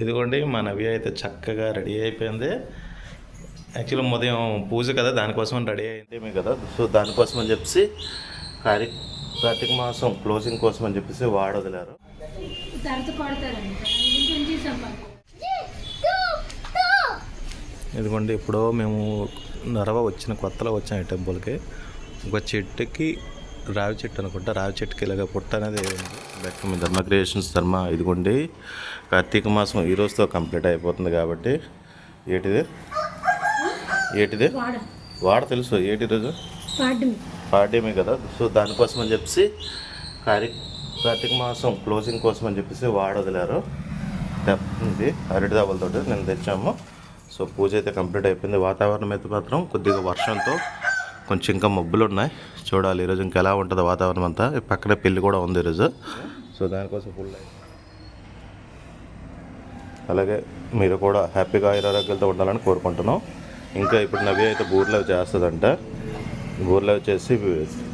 ఇదిగోండి మా నవ్య అయితే చక్కగా రెడీ అయిపోయింది. యాక్చువల్లీ ఉదయం పూజ కదా దానికోసం రెడీ అయింది కదా. సో దానికోసం అని చెప్పేసి కార్తీక కార్తీక మాసం క్లోజింగ్ కోసం అని చెప్పేసి వాడు వదిలారు. తరచు కొడతారంట ఇంకొంచెం సంపాదన ఇదిగోండి ఇప్పుడు మేము నరవ వచ్చిన కొత్తలో వచ్చాం ఈ టెంపుల్కి. ఒక చెట్టుకి రావి చెట్టు అనుకుంటా రావి చెట్టుకి ఇలాగ పుట్ట అనేది బ్యాక్ మీ ధర్మ క్రియేషన్స్ ధర్మ ఇదిగోండి. కార్తీక మాసం ఈ రోజుతో కంప్లీట్ అయిపోతుంది కాబట్టి ఏటిది? ఏటిది? వాడ తెలుసు ఏటి రోజు? పాడ్యమే. కదా సో దానికోసం అని చెప్పేసి కార్తీక కార్తీక మాసం క్లోజింగ్ కోసం అని చెప్పేసి వాడ వదిలారు. ఇది అరటి దాబలతోటి నేను తెచ్చాము. సో పూజ అయితే కంప్లీట్ అయిపోయింది. వాతావరణం అయితే మాత్రం కొద్దిగా వర్షంతో కొంచెం ఇంకా మబ్బులు ఉన్నాయి చూడాలి ఈరోజు ఇంకా ఎలా ఉంటుందో వాతావరణం అంతా. పక్కనే పెళ్ళి కూడా ఉంది ఈరోజు. సో దానికోసం ఫుల్ అలాగే మీరు కూడా హ్యాపీగా ఆరోగ్యాలతో ఉండాలని కోరుకుంటున్నాం. ఇంకా ఇప్పుడు నవ్య అయితే బూర్లవి చేస్తుందంట. బూర్లవి చేసి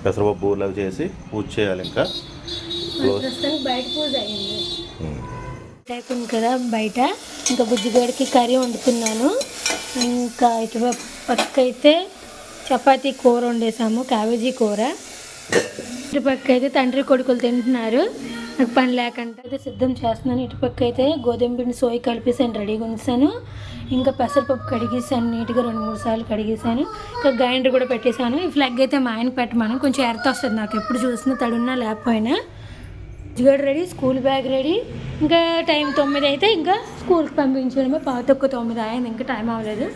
పెసరపప్పు బూర్లవి చేసి పూజ చేయాలి ఇంకా. బయట పూజ. అయిపోయింది కదా బయట. ఇంకా బుజ్జిగడికి కర్రీ వండుతున్నాను. ఇంకా ఇటు పక్క అయితే చపాతీ కూర వండేసాము క్యాబేజీ కూర. ఇటుపక్క అయితే తండ్రి కొడుకులు తింటున్నారు. నాకు పని లేకుండా అయితే సిద్ధం చేస్తున్నాను. ఇటుపక్క అయితే గోధుమ పిండి సోయి కలిపేసాను రెడీగా ఉంచాను. ఇంకా పెసరపప్పు కడిగేసాను నీట్గా రెండు మూడు సార్లు కడిగేసాను. ఇంకా గ్రైండర్ కూడా పెట్టేశాను. ఈ ఫ్లగ్ అయితే మా ఆయన పెట్టమను. కొంచెం ఎర్త వస్తుంది నాకు. ఎప్పుడు చూసినా తడున్నా లేకపోయినా. జిగడ్ రెడీ స్కూల్ బ్యాగ్ రెడీ. ఇంకా టైం తొమ్మిది అయితే ఇంకా స్కూల్కి పంపించడమే పాతొక్క తొమ్మిది అయింది. ఇంకా టైం అవ్వలేదు.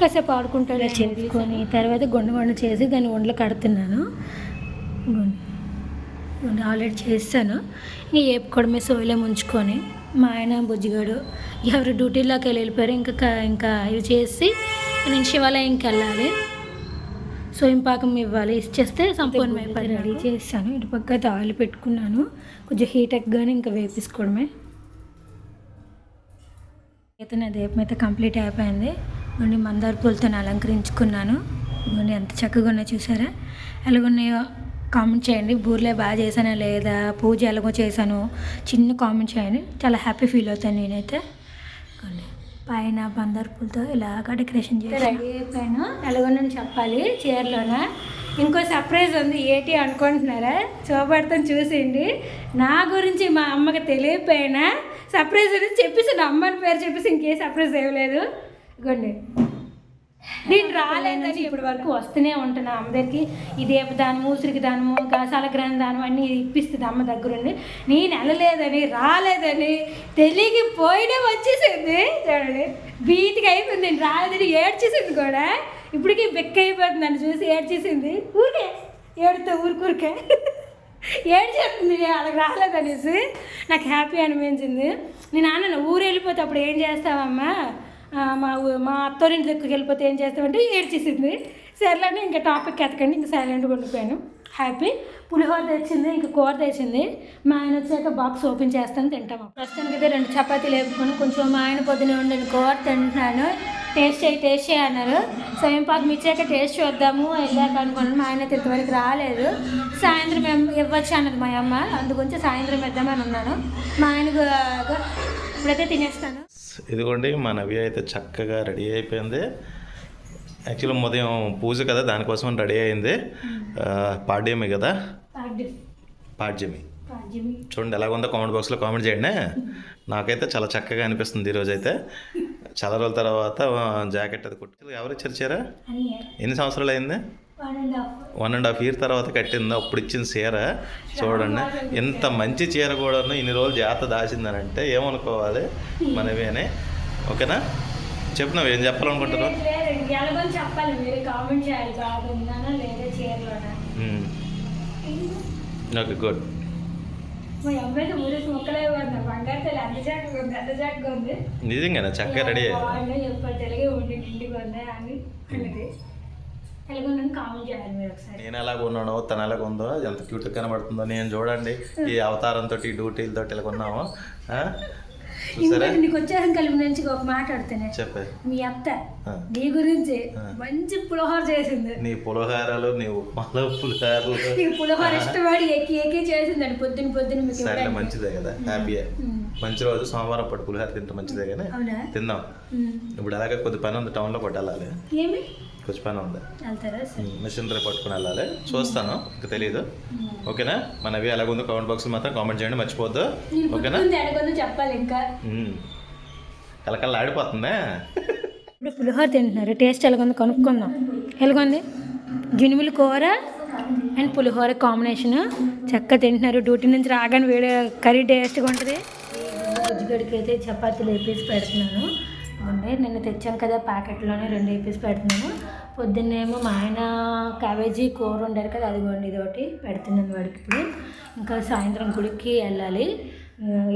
కాసేపు ఆడుకుంటాడు చేసుకొని తర్వాత గుండె వండ చేసి దాన్ని వండలు కడుతున్నాను. గుండె ఆల్రెడీ చేస్తాను. ఇంకా ఏపుకోవడమే సోయిలో ముంచుకొని మా ఆయన బుజ్జిగాడు ఎవరు డ్యూటీలోకి వెళ్ళి వెళ్ళిపోయారు ఇంకా ఇంకా ఇవి చేసి నేను శివాలయంకి వెళ్ళాలి. సోయం పాకం ఇవ్వాలి. ఇచ్చేస్తే సంపూర్ణమైపోయి రెడీ చేస్తాను ఇటు పక్క అయితే ఆయిల్ పెట్టుకున్నాను. కొంచెం హీట్ ఎక్కగానే ఇంకా వేపించుకోవడమే అయితే నా దీపం అయితే కంప్లీట్ అయిపోయింది. నుండి మందార పూలతో అలంకరించుకున్నాను. నుండి ఎంత చక్కగా ఉన్నాయో చూసారా? ఎలాగున్నాయో కామెంట్ చేయండి. బూర్లే బాగా చేశానా లేదా? పూజ ఎలాగో చేశాను? చిన్న కామెంట్ చేయండి. చాలా హ్యాపీ ఫీల్ అవుతాను నేనైతే. పైన బందర్ పూలతో ఇలాగా డెకరేషన్ చేసి రెడీ అయిపోయాను. ఎలాగొన్నాను చెప్పాలి. చీరలోన? ఇంకో సర్ప్రైజ్ ఉంది. ఏటి అనుకుంటున్నారా? చూపడతాను చూసేయండి. నా గురించి మా అమ్మకి తెలియపోయినా సర్ప్రైజ్ అనేది చెప్పేసి నా అమ్మని పేరు చెప్పేసి ఇంకే సర్ప్రైజ్ ఇవ్వలేదు ఇగోండి నేను రాలేదని ఇప్పటి వరకు వస్తూనే ఉంటున్నా అందరికీ. దగ్గరికి ఈ ఉసిరికి దానము గసాల గ్రంథ దానం అన్నీ ఇప్పిస్తుంది అమ్మ దగ్గరుండి. నేను వెళ్ళలేదని రాలేదని తెలియకపోయినా వచ్చేసింది. చూడండి. బీతికి అయిపోయింది. నేను రాలేదని ఏడ్చేసింది కూడా. ఇప్పటికీ బెక్క అయిపోతుంది నన్ను చూసి ఏడ్చేసింది. ఊరికే ఏడుతా ఊరికూరికే. ఏడ్చేస్తుంది వాళ్ళకి రాలేదనేసి. నాకు హ్యాపీ అనిపించింది. నేను అన్న ఊరు వెళ్ళిపోతే అప్పుడు ఏం చేస్తావమ్మా? మా మా అత్తోరింటి దగ్గరికి వెళ్ళిపోతే ఏం చేస్తామంటే ఏడ్చేసింది. సర్లేని ఇంకా టాపిక్ ఎతకండి ఇంకా సైలెంట్గా ఉండిపోయాను. హ్యాపీ. పులిహోర తెచ్చింది ఇంకా కూర తెచ్చింది. మా ఆయన వచ్చాక బాక్స్ ఓపెన్ చేస్తాను తింటాము. ప్రస్తుతానికి అయితే రెండు చపాతీలు వేపుకొని కొంచెం మా ఆయన పొద్దున ఉండి కూర తింటున్నాను. టేస్ట్ చేయి టేస్ట్ చేయి అన్నారు. స్వయం పాకం ఇచ్చాక టేస్ట్ చూద్దాము వెళ్ళాక అనుకున్నాను. మా ఆయన అయితే ఇంతవరకు రాలేదు. సాయంత్రం ఇవ్వచ్చు అన్నది మా అమ్మ. అందుగురించి సాయంత్రం ఇద్దామని ఉన్నాను. మా ఆయనకు ఇప్పుడైతే తినేస్తాను. ఇదిగోండి మా నవ్య అయితే చక్కగా రెడీ అయిపోయింది. యాక్చువల్లీ ఉదయం పూజ కదా దానికోసం రెడీ అయింది. పాడ్యమి కదా? పాడ్యం పాడ్యమి. పాడ్యం చూడండి ఎలా ఉందో కామెంట్ బాక్స్లో కామెంట్ చేయండి. నాకైతే చాలా చక్కగా అనిపిస్తుంది ఈరోజు అయితే చాలా రోజుల తర్వాత జాకెట్ అది కుట్టి ఎవరు ఇచ్చారు ఎన్ని సంవత్సరాలు అయింది? వన్ అండ్ హాఫ్ ఇయర్ తర్వాత కట్టింది? అప్పుడు ఇచ్చిన చీర. చూడండి. ఎంత మంచి చీర కూడాను ఇన్ని రోజులు జాత దాచిందనంటే ఏమనుకోవాలి? మనవేనే ఓకేనా? చెప్పు నువ్వు ఏం చెప్పాలనుకుంటున్నావు? Okay good. నిజంగానే? చక్కగా రెడీ అయ్యారు నేను ఎలాగ ఉన్నానో తను ఎలాగ ఉందో ఎంత క్యూట్ కనబడుతుందో నేను చూడండి. ఈ అవతారంతో ఈ డ్యూటీలతో ఇలా ఉన్నాము. నీకు కలిపి నుంచి ఒక మాట అడుగుతానే. చెప్పే. మీ అత్త. నీ గురించి. మంచి పులిహోర చేసింది. నీ పులిహారాలు నీ ఉప్మాలు పులిహారాలు. నీకు పులిహోర ఇష్టపడి ఎక్కి ఎక్కి చేసిందండి పొద్దున మీకు. మంచిదే కదా. హ్యాపీయే. మంచి రోజు సోమవారం పట్టు పులిహార తింటే మంచిదే కానీ తిందాం. ఇప్పుడు అలాగే కొద్ది పని ఉంది టౌన్లో పట్టు వెళ్ళాలి. కొంచెం పని ఉంది. సరే. మిషనరీ పట్టుకుని వెళ్ళాలి. చూస్తాను ఇంకా తెలియదు ఓకేనా? మనవి ఎలాగుందో కామెంట్ బాక్స్ మాత్రం కామెంట్ చేయండి మర్చిపోద్దు ఓకేనా? చెప్పాలి ఇంకా. కలకల్లా ఆడిపోతుందే? ఇప్పుడు పులిహోర తింటున్నారు. టేస్ట్ ఎలాగొందో కనుక్కుందాం. ఎలాగొంది? జునుములు కూర అండ్ పులిహోర కాంబినేషన్. చక్కగా తింటున్నారు. డ్యూటీ నుంచి రాగానే వేడి కర్రీ టేస్ట్గా ఉంటుంది. గుజ్జుగడికి అయితే చపాతీలు వేపేసి పెడుతున్నాను. ఉండే నిన్న తెచ్చాం కదా ప్యాకెట్లోనే రెండు వేపేసి పెడుతున్నాను. పొద్దున్నేమో మా ఆయన క్యాబేజీ కూర ఉండారు కదా అదిగోండి ఇదొకటి పెడుతున్నాను వాడికి ఇప్పుడు. ఇంకా సాయంత్రం గుడికి వెళ్ళాలి.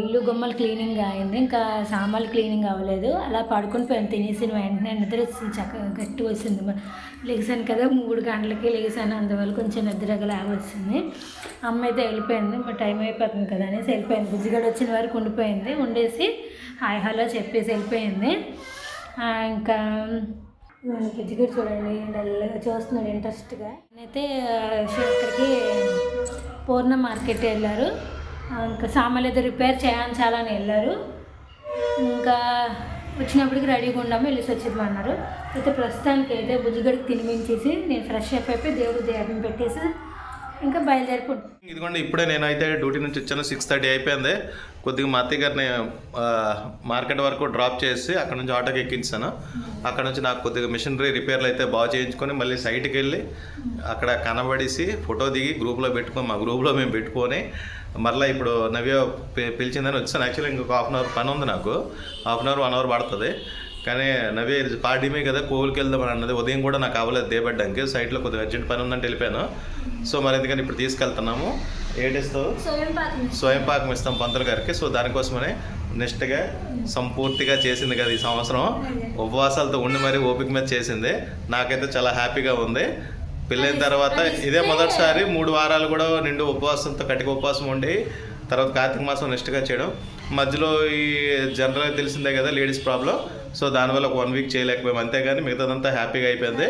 ఇల్లు గుమ్మలు క్లీనింగ్ అయింది. ఇంకా సామాన్లు క్లీనింగ్ అవ్వలేదు. అలా పడుకుని పోయాను. తినేసిన వెంటనే నిద్ర వచ్చింది చక్కగా గట్టి వచ్చింది లేచాను కదా మూడు గంటలకి లేచాను అందువల్ల కొంచెం నిద్రగా వచ్చింది అమ్మ అయితే వెళ్ళిపోయింది. మా టైం అయిపోతుంది కదా అనేసి వెళ్ళిపోయింది. బుజ్జిగడ వచ్చిన వరకు ఉండిపోయింది. ఉండేసి హాయ్ హలో చెప్పేసి వెళ్ళిపోయింది. ఇంకా బుజ్జిగడ చూడండి డల్గా చూస్తున్నాడు ఇంట్రెస్ట్గా. నేనైతే ఇక్కడికి పూర్ణ మార్కెట్ వెళ్ళారు. ఇంకా సామాన్లు అయితే రిపేర్ చేయించాలని వెళ్ళారు. ఇంకా వచ్చినప్పటికి రెడీగా ఉండాము వెళ్ళేసి వచ్చేది అన్నారు. అయితే ప్రస్తుతానికి అయితే బుజ్జిగడికి తినిపించేసి నేను ఫ్రెష్ అప్ అయిపోయి దేవుడు దేహం పెట్టేసి ఇంకా బయలుదేరిపోతాను ఇదిగోండి ఇప్పుడే నేనైతే డ్యూటీ నుంచి వచ్చాను సిక్స్ థర్టీ అయిపోయింది. కొద్దిగా మా అత్తయ్య గారిని మార్కెట్ వరకు డ్రాప్ చేసి అక్కడ నుంచి ఆటోకి ఎక్కించాను. అక్కడ నుంచి నాకు కొద్దిగా మిషనరీ రిపేర్లు అయితే బాగా చేయించుకొని మళ్ళీ సైట్కి వెళ్ళి అక్కడ కనబడేసి ఫోటో దిగి గ్రూప్లో పెట్టుకొని మా గ్రూప్లో మేము పెట్టుకొని మరలా ఇప్పుడు నవ్య పిలిచిందని వచ్చాను. యాక్చువల్లీ ఇంకొక హాఫ్ అన్ అవర్ పని ఉంది నాకు. Half an hour one hour పడుతుంది. కానీ నవ్య పార్టీమే కదా కోవిల్కి వెళ్దామని అన్నది. ఉదయం కూడా నాకు అవ్వలేదు దేబడ్డానికి సైట్లో కొద్దిగా అర్జెంట్ పని ఉందంటే వెళ్ళిపోయాను. సో మరి ఎందుకని ఇప్పుడు తీసుకెళ్తున్నాము. పాకం స్వయం పాకం ఇస్తాం పంతులు గారికి. సో దానికోసమనే నెక్స్ట్గా సంపూర్తిగా చేసింది కదా ఈ సంవత్సరం. ఉపవాసాలతో ఉండి మరీ ఓపిక మీద చేసింది. నాకైతే చాలా హ్యాపీగా ఉంది. పెళ్ళైన తర్వాత ఇదే మొదటిసారి మూడు వారాలు కూడా నిండు ఉపవాసంతో కటిక ఉపవాసం ఉండి తర్వాత కార్తీక మాసం నెక్స్ట్గా చేయడం. మధ్యలో ఈ జనరల్గా తెలిసిందే కదా లేడీస్ ప్రాబ్లం. సో దానివల్ల ఒక వన్ వీక్ చేయలేకపోయాం. అంతేగాని మిగతాదంతా హ్యాపీగా అయిపోయింది.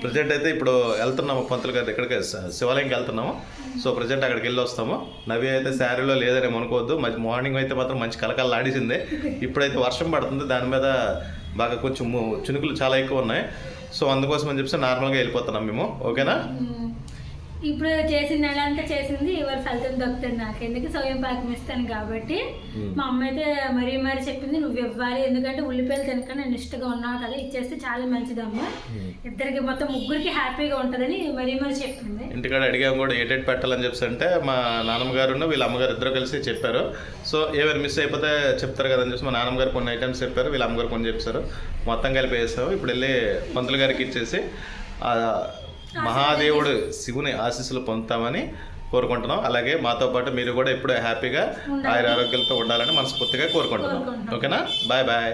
ప్రజెంట్ అయితే ఇప్పుడు వెళ్తున్నాము. పంతులు గారి స- శివాలయంకి వెళ్తున్నాము. సో ప్రజెంట్ అక్కడికి వెళ్ళి వస్తాము. నవి అయితే శారీలో లేదని అనుకోవద్దు. మంచి మార్నింగ్ అయితే మాత్రం మంచి కలకల ఆడిసింది. ఇప్పుడైతే వర్షం పడుతుంది. దాని మీద బాగా కొంచెం చినుకులు చాలా ఎక్కువ ఉన్నాయి. సో అందుకోసం అని చెప్పి నార్మల్గా వెళ్ళిపోతున్నాం మేము ఓకేనా? ఇప్పుడు చేసిన నెల అంతా చేసింది ఇవాళ ఫలితం దొరుకుతుంది నాకు ఎందుకు స్వయం పాకం ఇస్తాను కాబట్టి. మా అమ్మ అయితే మరీ మరీ చెప్పింది నువ్వు ఇవ్వాలి. ఎందుకంటే ఉల్లిపాయలు తినక నేను ఇష్టంగా ఉన్నావు కదా ఇచ్చేస్తే చాలా మంచిదమ్మా. ఇద్దరికి మొత్తం ముగ్గురికి హ్యాపీగా ఉంటుందని మరీ మరీ చెప్పింది. ఇంటికాడ అడిగాము కూడా ఏటేట్ పెట్టాలని చెప్పి అంటే మా నాన్నమ్మ గారు వీళ్ళ అమ్మగారు ఇద్దరు కలిసి చెప్పారు. సో ఏమైనా మిస్ అయిపోతే చెప్తారు కదని చెప్పి మా నాన్నమ్మ గారు కొన్ని ఐటమ్స్ చెప్పారు వీళ్ళ అమ్మగారు కొన్ని చెప్పారు. మొత్తం కలిపి వేసాము ఇప్పుడు వెళ్ళి పంతులు గారికి ఇచ్చేసి మహాదేవుడు శివుని ఆశీస్సులు పొందుతామని కోరుకుంటున్నాం. అలాగే మాతో పాటు మీరు కూడా ఎప్పుడూ హ్యాపీగా ఆయుర ఆరోగ్యాలతో ఉండాలని మనస్ఫూర్తిగా కోరుకుంటున్నాం. ఓకేనా? Bye bye.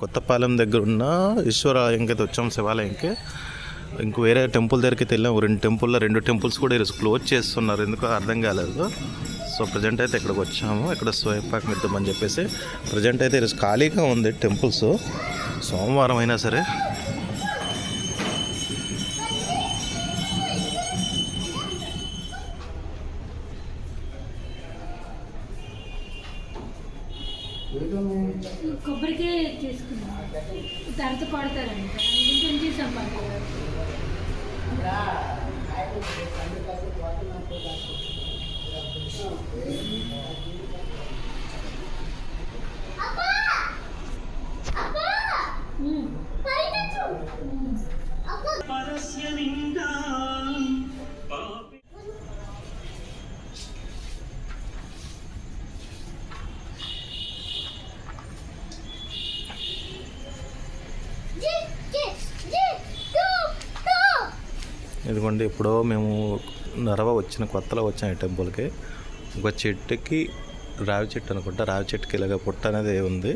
కొత్తపాలెం దగ్గర ఉన్న ఈశ్వరాలయంకి అయితే వచ్చాం శివాలయంకి. ఇంక వేరే టెంపుల్ దగ్గరికి వెళ్ళాం. రెండు టెంపుల్లో రెండు టెంపుల్స్ కూడా ఈరోజు క్లోజ్ చేస్తున్నారు. ఎందుకో అర్థం కాలేదు. సో ప్రజెంట్ అయితే ఇక్కడికి వచ్చాము. ఇక్కడ స్వయంపాకం ఇద్దామని చెప్పేసి ప్రజెంట్ అయితే ఈరోజు ఖాళీగా ఉంది టెంపుల్స్. సోమవారం అయినా సరే ఇదిగోండి ఎప్పుడో మేము నరవ వచ్చిన కొత్తలో వచ్చాం ఈ టెంపుల్కి ఒక చెట్టుకి రావి చెట్టు అనుకుంటా రావి చెట్టుకి ఇలాగ పుట్ట అనేది ఉంది.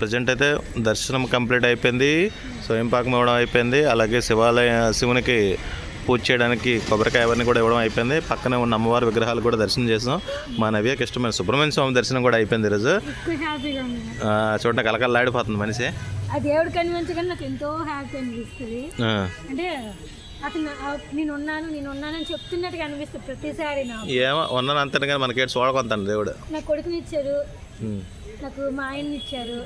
ప్రజెంట్ అయితే దర్శనం కంప్లీట్ అయిపోయింది స్వయం పాకం ఇవ్వడం అయిపోయింది అలాగే శివాలయ శివునికి పూజ చేయడానికి కొబ్బరికాయ అవన్నీ కూడా ఇవ్వడం అయిపోయింది. పక్కనే ఉన్న అమ్మవారి విగ్రహాలు కూడా దర్శనం చేసాం. మా నవ్యకి ఇష్టమైన సుబ్రహ్మణ్య స్వామి దర్శనం కూడా అయిపోయింది ఈరోజు. చూడండి కలకల్లాడిపోతుంది మనిషి. ఆ దేవుడు కనిపించగానే నాకు ఎంతో హ్యాపీ అనిపిస్తుంది. అంటే అతను నేను ఉన్నాను నేను ఉన్నానని చెప్తున్నట్టుగా అనిపిస్తుంది ప్రతిసారి ఏమో ఉన్నాను అంతే కానీ మనకేటి చూడకొంతాను దేవుడు. నా కొడుకుని ఇచ్చారు. నాకు మా ఆయన్ని ఇచ్చారు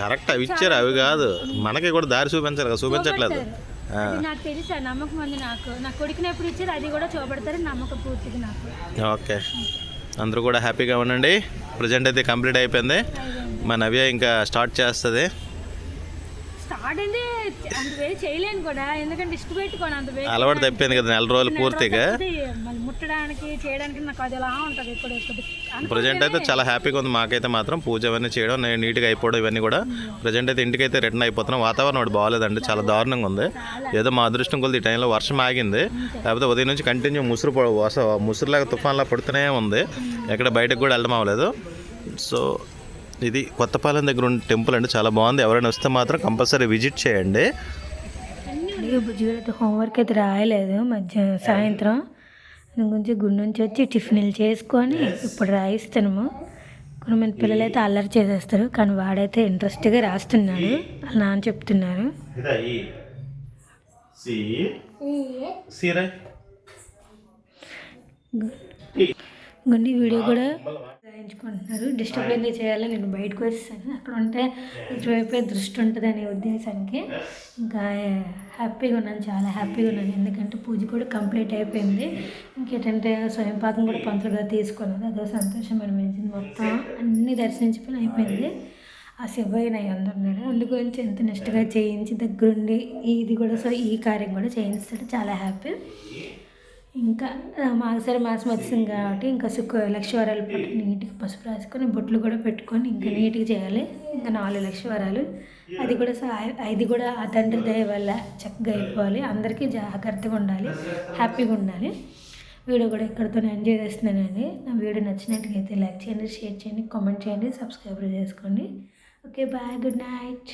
కరెక్ట్ అవి ఇచ్చారు అవి కాదు. మనకి కూడా దారి చూపించారు కదా చూపించట్లేదు. అది నాకు తెలుసు ఆ నమ్మకం ఉంది నాకు. నా కొడుకుని ఎప్పుడు ఇచ్చారు అది కూడా చూపెడతారు నమ్మకం పూర్తిగా నాకు. ఓకే. అందరూ కూడా హ్యాపీగా ఉండండి. ప్రజెంట్ అయితే కంప్లీట్ అయిపోయింది. మా నవ్య ఇంకా స్టార్ట్ చేస్తుంది. స్టార్ట్ అంటే అంత వేరే చేయలేను కూడా. ఎందుకంటే ఇష్టపెట్టుకోను అంత వేరే అలవాటు తప్పింది కదా నెల రోజులు పూర్తిగా మళ్ళీ ముట్టడానికి చేయడానికి నాకు అది ఎలా ఉంటుంది ఇప్పుడు ఇప్పుడు ప్రజెంట్ అయితే చాలా హ్యాపీగా ఉంది. మాకైతే మాత్రం పూజ అవన్నీ చేయడం నీట్గా అయిపోవడం ఇవన్నీ కూడా ప్రజెంట్ అయితే ఇంటికి అయితే రిటర్న్ అయిపోతున్నాం. వాతావరణం ఒకటి బాగాలేదండి చాలా దారుణంగా ఉంది. ఏదో మా అదృష్టం కొద్ది ఈ టైంలో వర్షం ఆగింది. లేకపోతే ఉదయం నుంచి కంటిన్యూ ముసురు ముసురులాగా తుఫాన్లా పడుతూనే ఉంది. ఎక్కడ బయటకు కూడా వెళ్ళడం అవ్వలేదు. సో ఇది కొత్తపాలెం దగ్గర ఉన్న టెంపుల్ అండి చాలా బాగుంది. ఎవరైనా వస్తే మాత్రం కంపల్సరీ విజిట్ చేయండి. హోంవర్క్ అయితే రాయలేదు. మధ్య సాయంత్రం. దాని గురించి గుడి నుంచి వచ్చి టిఫిన్లు చేసుకొని ఇప్పుడు రాయిస్తాము కొంతమంది పిల్లలు అయితే అల్లరి చేసేస్తారు కానీ వాడైతే ఇంట్రెస్ట్గా రాస్తున్నాడు. వాళ్ళ నాన్న చెప్తున్నారు. గుండి వీడియో కూడా రాయించుకుంటున్నారు డిస్టర్బ్ ఎందుకు చేయాలి? నేను బయటకు వచ్చేసాను. అక్కడ ఉంటే ఇటువైపే దృష్టి ఉంటుంది అనే ఉద్దేశానికి ఇంకా హ్యాపీగా ఉన్నాను చాలా హ్యాపీగా ఉన్నాను. ఎందుకంటే పూజ కూడా కంప్లీట్ అయిపోయింది. ఇంకేంటంటే స్వయం పాకం కూడా పంతులుగా తీసుకున్నది అదో సంతోషం అనిపించింది. మొత్తం అన్ని దర్శించుకుని అయిపోయింది. ఆ శివయ్య నా ఉన్నాడు అందుగురించి ఎంత నిష్టగా చేయించి దగ్గరుండి ఇది కూడా సో ఈ కార్యం కూడా చేయిస్తాడు చాలా హ్యాపీ. ఇంకా ఆ, మాగసరి మాసం వచ్చింది కాబట్టి ఇంకా శుక్ర లక్షవారాలు పట్టు నీట్గా పసుపు రాసుకొని బొట్లు కూడా పెట్టుకొని ఇంకా నీట్గా చేయాలి. ఇంకా నాలుగు లక్షవారాలు. అది కూడా అది కూడా ఆ తండ్రి దయ వల్ల చక్కగా అయిపోవాలి. అందరికీ జాగ్రత్తగా ఉండాలి. హ్యాపీగా ఉండాలి. వీడియో కూడా ఇక్కడితో ఎంజాయ్ చేస్తున్నానండి నా వీడియో నచ్చినట్టుగా అయితే లైక్ చేయండి షేర్ చేయండి కామెంట్ చేయండి సబ్స్క్రైబ్ చేసుకోండి. Okay bye good night.